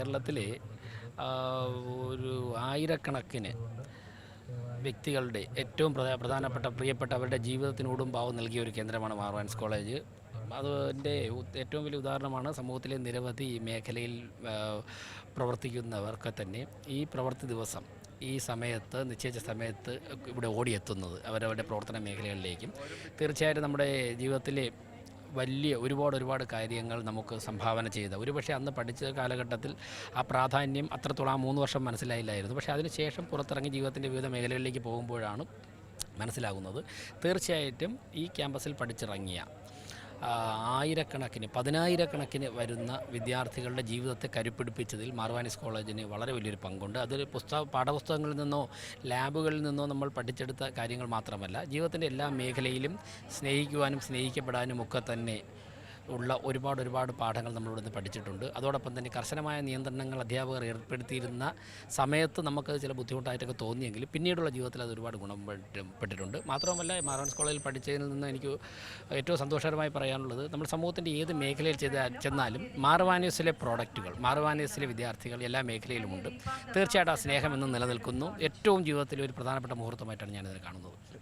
കേരളത്തിലെ ഒരു ആയിരക്കണക്കിന് വ്യക്തികളുടെ ഏറ്റവും പ്രധാ- പ്രധാനപ്പെട്ട പ്രിയപ്പെട്ട അവരുടെ ജീവിതത്തിനോടും ഭാവം നൽകിയ ഒരു കേന്ദ്രമാണ് മാർവാൻസ് കോളേജ്. അതിന്റെ ഏറ്റവും വലിയ ഉദാഹരണമാണ് സമൂഹത്തിലെ നിരവധി മേഖലയിൽ പ്രവർത്തിക്കുന്നവർക്ക് തന്നെ ഈ പ്രവൃത്തി ദിവസം ഈ സമയത്ത് നിശ്ചയിച്ച സമയത്ത് ഇവിടെ ഓടിയെത്തുന്നത് അവരവരുടെ പ്രവർത്തന മേഖലകളിലേക്കും. തീർച്ചയായിട്ടും നമ്മുടെ ജീവിതത്തിലെ വലിയ ഒരുപാട് ഒരുപാട് കാര്യങ്ങൾ നമുക്ക് സംഭാവന ചെയ്ത. ഒരുപക്ഷെ അന്ന് പഠിച്ച കാലഘട്ടത്തിൽ ആ പ്രാധാന്യം അത്രത്തോളം ആ മൂന്ന് വർഷം മനസ്സിലായില്ലായിരുന്നു. പക്ഷേ അതിനുശേഷം പുറത്തിറങ്ങി ജീവിതത്തിന്റെ വിവിധ മേഖലകളിലേക്ക് പോകുമ്പോഴാണ് മനസ്സിലാകുന്നത്. തീർച്ചയായിട്ടും ഈ ക്യാമ്പസിൽ പഠിച്ചിറങ്ങിയ ആയിരക്കണക്കിന് പതിനായിരക്കണക്കിന് വരുന്ന വിദ്യാർത്ഥികളുടെ ജീവിതത്തെ കരുപ്പിടിപ്പിച്ചതിൽ മാർവാനിസ് കോളേജിന് വളരെ വലിയൊരു പങ്കുണ്ട്. അതിൽ പുസ്തക പാഠപുസ്തകങ്ങളിൽ നിന്നോ ലാബുകളിൽ നിന്നോ നമ്മൾ പഠിച്ചെടുത്ത കാര്യങ്ങൾ മാത്രമല്ല ജീവിതത്തിന്റെ എല്ലാ മേഖലയിലും സ്നേഹിക്കുവാനും സ്നേഹിക്കപ്പെടാനും ഒക്കെ തന്നെ ഉള്ള ഒരുപാട് ഒരുപാട് പാഠങ്ങൾ നമ്മളിവിടെ നിന്ന് പഠിച്ചിട്ടുണ്ട്. അതോടൊപ്പം തന്നെ കർശനമായ നിയന്ത്രണങ്ങൾ അധ്യാപകർ ഏർപ്പെടുത്തിയിരുന്ന സമയത്ത് നമുക്കത് ചില ബുദ്ധിമുട്ടായിട്ടൊക്കെ തോന്നിയെങ്കിലും പിന്നീടുള്ള ജീവിതത്തിൽ അത് ഒരുപാട് ഗുണപ്പെട്ടിട്ടുണ്ട് മാത്രമല്ല മാറോൺസ് കോളേജിൽ പഠിച്ചതിൽ നിന്ന് എനിക്ക് ഏറ്റവും സന്തോഷകരമായി പറയാനുള്ളത് നമ്മൾ സമൂഹത്തിന്റെ ഏത് മേഖലയിൽ ചെയ്ത ചെന്നാലും മാർവാനീസിലെ പ്രോഡക്റ്റുകൾ മാർവാനീസിലെ വിദ്യാർത്ഥികൾ എല്ലാ മേഖലയിലുമുണ്ട്. തീർച്ചയായിട്ടും ആ സ്നേഹം എന്നും നിലനിൽക്കുന്നു. ഏറ്റവും ജീവിതത്തിലെ ഒരു പ്രധാനപ്പെട്ട മുഹൂർത്തമായിട്ടാണ് ഞാനിതിനെ കാണുന്നത്.